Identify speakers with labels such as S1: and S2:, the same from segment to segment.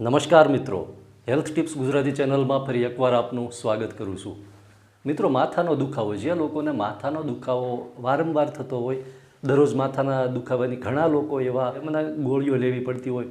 S1: નમસ્કાર મિત્રો. Health tips Gujarati ચેનલમાં ફરી એકવાર આપનું સ્વાગત કરું છું. મિત્રો, માથાનો દુખાવો જે લોકોને માથાનો દુખાવો વારંવાર થતો હોય, દરરોજ માથાના દુખાવાની ઘણા લોકો એવા એમના ગોળીઓ લેવી પડતી હોય,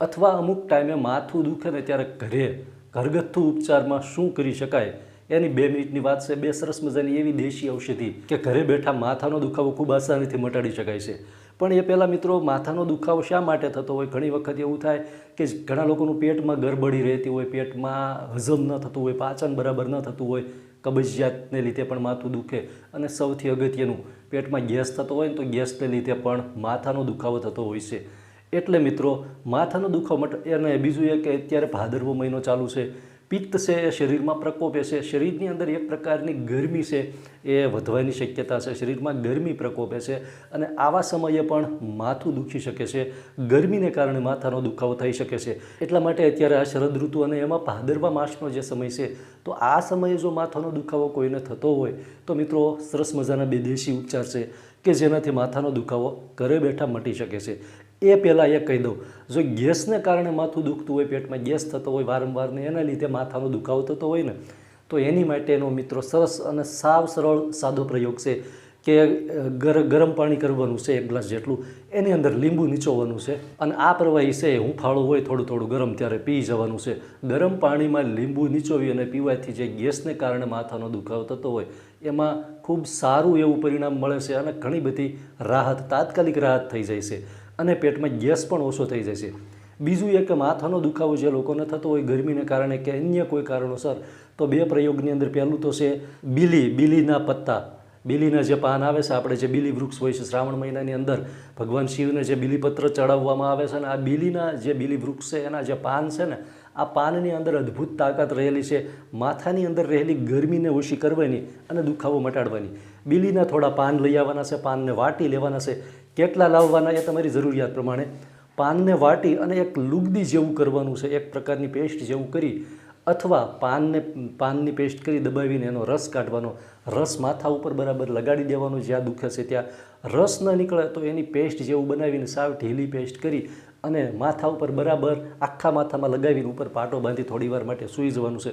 S1: અથવા અમુક ટાઈમે માથું દુખે ને ત્યારે ઘરે ઘરગથ્થુ ઉપચારમાં શું કરી શકાય? એની બે મિનિટની વાત છે. બે સરસ મજાની એવી દેશી ઔષધિ કે ઘરે બેઠા માથાનો દુખાવો ખૂબ આસાનીથી મટાડી શકાય છે. પણ એ પહેલાં મિત્રો માથાનો દુખાવો શા માટે થતો હોય? ઘણી વખત એવું થાય કે ઘણા લોકોનું પેટમાં ગરબડી રહેતી હોય, પેટમાં હજમ ન થતું હોય, પાચન બરાબર ન થતું હોય, કબજિયાતને લીધે પણ માથું દુખે. અને સૌથી અગત્યનું, પેટમાં ગેસ થતો હોય ને તો ગેસને લીધે પણ માથાનો દુખાવો થતો હોય છે. એટલે મિત્રો, માથાનો દુખાવો મટ, અને બીજું એ કે અત્યારે ભાદરવો મહિનો ચાલુ છે. પિત્ત છે, શરીરમાં પ્રકોપે છે શરીરની અંદર એક પ્રકારની ગરમી છે, એ વધવાની શક્યતા છે. શરીરમાં ગરમી પ્રકોપે છે અને આવા સમયે પણ માથું દુખી શકે છે. ગરમીને કારણે માથાનો દુખાવો થઈ શકે છે. એટલા માટે અત્યારે આ શરદ ઋતુ અને એમાં ભાદરવા માસનો જે સમય છે, તો આ સમયે જો માથાનો દુખાવો કોઈને થતો હોય, તો મિત્રો સરસ મજાના બે દેશી ઉપચાર છે કે જેનાથી માથાનો દુખાવો ઘરે બેઠા મટી શકે છે. એ પહેલાં એ કહી દઉં. જો ગેસને કારણે માથું દુખતું હોય, પેટમાં ગેસ થતો હોય, વારંવાર ને એના લીધે માથાનો દુખાવો થતો હોય ને, તો એની માટેનો મિત્રો સરસ અને સાવ સરળ સાદો પ્રયોગ છે કે ગર, ગરમ પાણી કરવાનું છે એક ગ્લાસ જેટલું. એની અંદર લીંબુ નીચોવાનું છે અને આ પ્રવાહી છે હુંફાળું હોય થોડું થોડું ગરમ ત્યારે પી જવાનું છે. ગરમ પાણીમાં લીંબુ નીચોવી અને પીવાથી જે ગેસને કારણે માથાનો દુખાવો થતો હોય, એમાં ખૂબ સારું એવું પરિણામ મળે છે અને ઘણી બધી રાહત, તાત્કાલિક રાહત થઈ જાય છે. અને પેટમાં ગેસ પણ ઓછો થઈ છે. બીજું એક માથાનો દુખાવો જે લોકોને થતો હોય ગરમીને કારણે કે અન્ય કોઈ કારણોસર, તો બે પ્રયોગની અંદર પહેલું તો છે બીલી, બીલીના પત્તા. બીલીના જે પાન આવે છે, આપણે જે બીલી વૃક્ષ હોય છે શ્રાવણ મહિનાની અંદર, ભગવાન શિવને જે બીલીપત્ર ચડાવવામાં આવે છે અને આ બીલીના જે બીલી વૃક્ષ છે, એના જે પાન છે ને, આ પાનની અંદર અદ્ભુત તાકાત રહેલી છે. માથાની અંદર રહેલી ગરમીને ઓછી કરવાની અને દુખાવો મટાડવાની. બીલીના થોડા પાન લઈ આવવાના છે, પાનને વાટી લેવાના છે. કેટલા લાવવાના એ તમારી જરૂરિયાત પ્રમાણે. પાનને વાટી અને એક લુગદી જેવું કરવાનું છે, એક પ્રકારની પેસ્ટ જેવું કરી અથવા પાનને, પાનની પેસ્ટ કરી દબાવીને એનો રસ કાઢવાનો. રસ માથા ઉપર બરાબર લગાડી દેવાનો, જ્યાં દુખે છે ત્યાં રસ ન નીકળે તો એની પેસ્ટ જેવું બનાવીને સાવ ઢીલી પેસ્ટ કરી અને માથા ઉપર બરાબર આખા માથામાં લગાવીને ઉપર પાટો બાંધી થોડી વાર માટે સૂઈ જવાનું છે.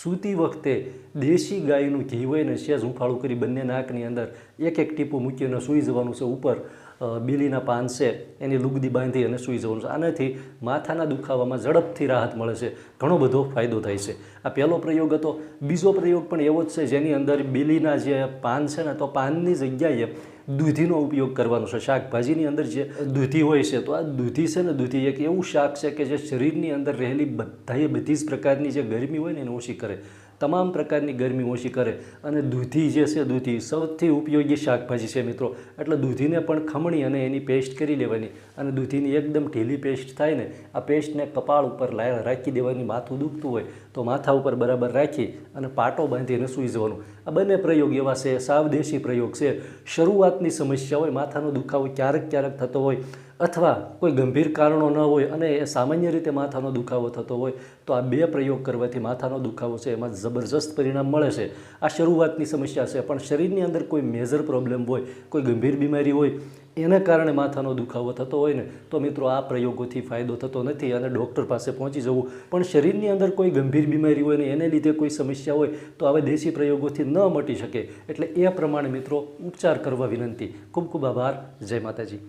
S1: સૂતી વખતે દેશી ગાયનું ઘી હોય ને સેજ હુંફાળું કરી બંને નાકની અંદર એક એક ટીપું મૂકીને સૂઈ જવાનું છે ઉપર. બીલીના પાન છે, એની લુગદી બાંધી અને સૂઈ જવાનું છે. આનાથી માથાના દુખાવામાં ઝડપથી રાહત મળે છે. ઘણો બધો ફાયદો થાય છે. આ પહેલો પ્રયોગ હતો. બીજો પ્રયોગ પણ એવો જ છે, જેની અંદર બીલીના જે પાન છે ને, તો પાનની જગ્યાએ દૂધીનો ઉપયોગ કરવાનો છે. શાકભાજીની અંદર જે દૂધી હોય છે, તો આ દૂધી છે ને, દૂધી એક એવું શાક છે કે જે શરીરની અંદર રહેલી બધાએ બધી જ પ્રકારની જે ગરમી હોય ને, એને ઓછી કરે. તમામ પ્રકારની ગરમી ઓછી કરે અને દૂધી જે છે, દૂધી સૌથી ઉપયોગી શાકભાજી છે મિત્રો. એટલે દૂધીને પણ ખમણી અને એની પેસ્ટ કરી લેવાની અને દૂધીની એકદમ ઢીલી પેસ્ટ થાય ને, આ પેસ્ટને કપાળ ઉપર રાખી દેવાની, માથું દુખતું હોય તો માથા ઉપર બરાબર રાખી અને પાટો બાંધીને સૂઈ જવાનું. આ બંને પ્રયોગ એવા છે, સાવદેશી પ્રયોગ છે. શરૂઆતની સમસ્યા હોય, માથાનો દુખાવો ક્યારેક ક્યારેક થતો હોય અથવા કોઈ ગંભીર કારણો ન હોય અને સામાન્ય રીતે માથાનો દુખાવો થતો હોય તો આ બે પ્રયોગ કરવાથી માથાનો દુખાવો છે, એમાં જબરજસ્ત પરિણામ મળે છે. આ શરૂઆતની સમસ્યા છે, પણ શરીરની અંદર કોઈ મેજર પ્રોબ્લેમ હોય, કોઈ ગંભીર બીમારી હોય, એના કારણે માથાનો દુખાવો થતો હોય ને, તો મિત્રો આ પ્રયોગોથી ફાયદો થતો નથી અને ડૉક્ટર પાસે પહોંચી જવું. પણ શરીરની અંદર કોઈ ગંભીર બીમારી હોય ને, એને લીધે કોઈ સમસ્યા હોય, તો આવા દેશી પ્રયોગોથી ન મટી શકે. એટલે એ પ્રમાણે મિત્રો ઉપચાર કરવા વિનંતી. ખૂબ ખૂબ આભાર. જય માતાજી.